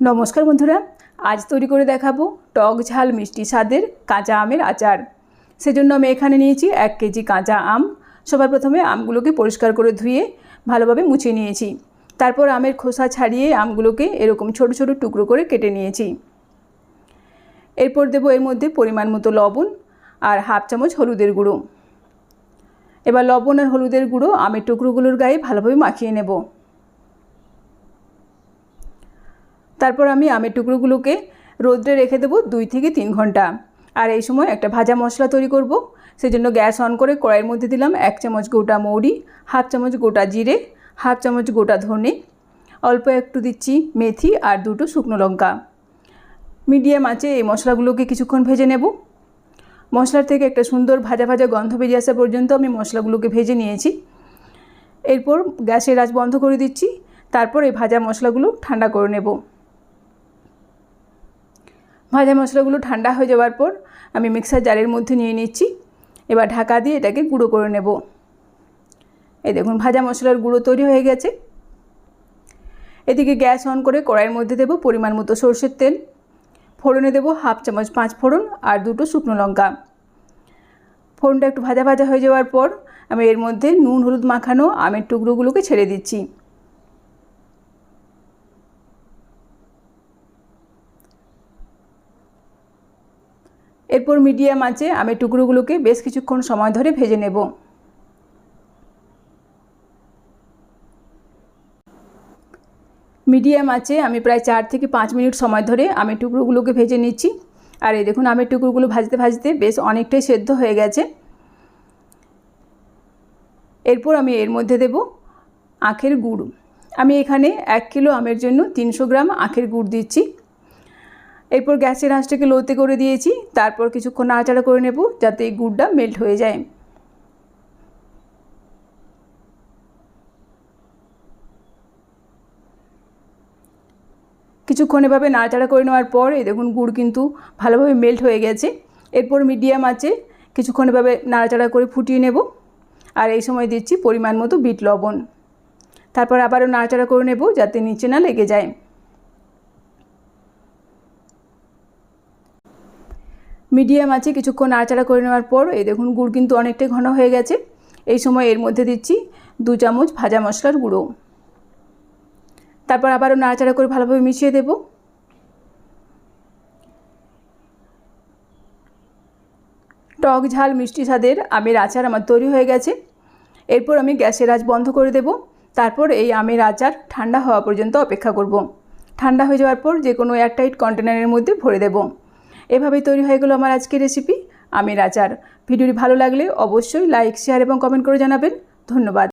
নমস্কার বন্ধুরা, আজ তৈরি করে দেখাবো টক ঝাল মিষ্টি স্বাদের কাঁচা আমের আচার। সেজন্য আমি এখানে নিয়েছি এক কেজি কাঁচা আম। সবার প্রথমে আমগুলোকে পরিষ্কার করে ধুয়ে ভালোভাবে মুছে নিয়েছি। তারপর আমের খোসা ছাড়িয়ে আমগুলোকে এরকম ছোট ছোট টুকরো করে কেটে নিয়েছি। এরপর দেবো এর মধ্যে পরিমাণ মতো লবণ আর হাফ চামচ হলুদের গুঁড়ো। এবার লবণ আর হলুদের গুঁড়ো আমের টুকরোগুলোর গায়ে ভালোভাবে মাখিয়ে নেব। তারপর আমি আমের টুকরোগুলোকে রোদ্রে রেখে দেবো দুই থেকে তিন ঘণ্টা। আর এই সময় একটা ভাজা মশলা তৈরি করব। সেজন্য গ্যাস অন করে কড়াইয়ের মধ্যে দিলাম এক চামচ গোটা মৌরি, হাফ চামচ গোটা জিরে, হাফ চামচ গোটা ধনে, অল্প একটু দিচ্ছি মেথি আর দুটো শুকনো লঙ্কা। মিডিয়াম আঁচে এই মশলাগুলোকে কিছুক্ষণ ভেজে নেব। মশলার থেকে একটা সুন্দর ভাজা ভাজা গন্ধ বেরিয়ে আসা পর্যন্ত আমি মশলাগুলোকে ভেজে নিয়েছি। এরপর গ্যাসের আঁচ বন্ধ করে দিচ্ছি। তারপর এই ভাজা মশলাগুলো ঠান্ডা করে নেব। ভাজা মশলাগুলো ঠান্ডা হয়ে যাওয়ার পর আমি মিক্সার জারের মধ্যে নিয়ে নিচ্ছি। এবার ঢাকা দিয়ে এটাকে গুঁড়ো করে নেব। এই দেখুন, ভাজা মশলার গুঁড়ো তৈরি হয়ে গেছে। এদিকে গ্যাস অন করে কড়াইয়ের মধ্যে দেবো পরিমাণ মতো সর্ষের তেল। ফোড়নে দেবো হাফ চামচ পাঁচ ফোড়ন আর দুটো শুকনো লঙ্কা। ফোড়নটা একটু ভাজা ভাজা হয়ে যাওয়ার পর আমি এর মধ্যে নুন, হলুদ মাখানো আমের টুকরোগুলোকে ছেড়ে দিচ্ছি। এরপর মিডিয়াম আঁচে আমি টুকরোগুলোকে বেশ কিছুক্ষণ সময় ধরে ভেজে নেব। মিডিয়াম আঁচে আমি প্রায় চার থেকে পাঁচ মিনিট সময় ধরে আমের টুকরোগুলোকে ভেজে নিচ্ছি। আর এই দেখুন আমের টুকরোগুলো ভাজতে ভাজতে বেশ অনেকটাই সেদ্ধ হয়ে গেছে। এরপর আমি এর মধ্যে দেব আখের গুড়। আমি এখানে এক কিলো আমের জন্য তিনশো গ্রাম আখের গুড় দিচ্ছি। এরপর গ্যাসের আঁচটাকে লোতে করে দিয়েছি, তারপর কিছুক্ষণ নাড়াচাড়া করে নেব যাতে এই গুড়টা মেল্ট হয়ে যায়। কিছুক্ষণ এভাবে নাড়াচাড়া করে নেওয়ার পর এই দেখুন গুড় কিন্তু ভালোভাবে মেল্ট হয়ে গেছে। এরপর মিডিয়াম আছে কিছুক্ষণ এভাবে নাড়াচাড়া করে ফুটিয়ে নেব। আর এই সময় দিচ্ছি পরিমাণ মতো বিট লবণ। তারপর আবারও নাড়াচাড়া করে নেব যাতে নিচে না লেগে যায়। মিডিয়াম আছে, কিছুক্ষণ নাড়াচাড়া করে নেওয়ার পর, এই দেখুন গুড় কিন্তু অনেকটাই ঘন হয়ে গেছে। এই সময় এর মধ্যে দিচ্ছি দু চামচ ভাজা মশলার গুঁড়ো। তারপর আবারও নাড়াচাড়া করে ভালোভাবে মিশিয়ে দেব। টক ঝাল মিষ্টি স্বাদের আমের আচার আমার তৈরি হয়ে গেছে। এরপর আমি গ্যাসের আঁচ বন্ধ করে দেব। তারপর এই আমের আচার ঠান্ডা হওয়া পর্যন্ত অপেক্ষা করব। ঠান্ডা হয়ে যাওয়ার পর যে কোনো এয়ারটাইট কন্টেনারের মধ্যে ভরে দেব। এভাবেই তৈরি হয়ে গেলো আমার আজকের রেসিপি আমের আচার ভিডিওটি ভালো লাগলে অবশ্যই লাইক শেয়ার এবং কমেন্ট করে জানাবেন। ধন্যবাদ।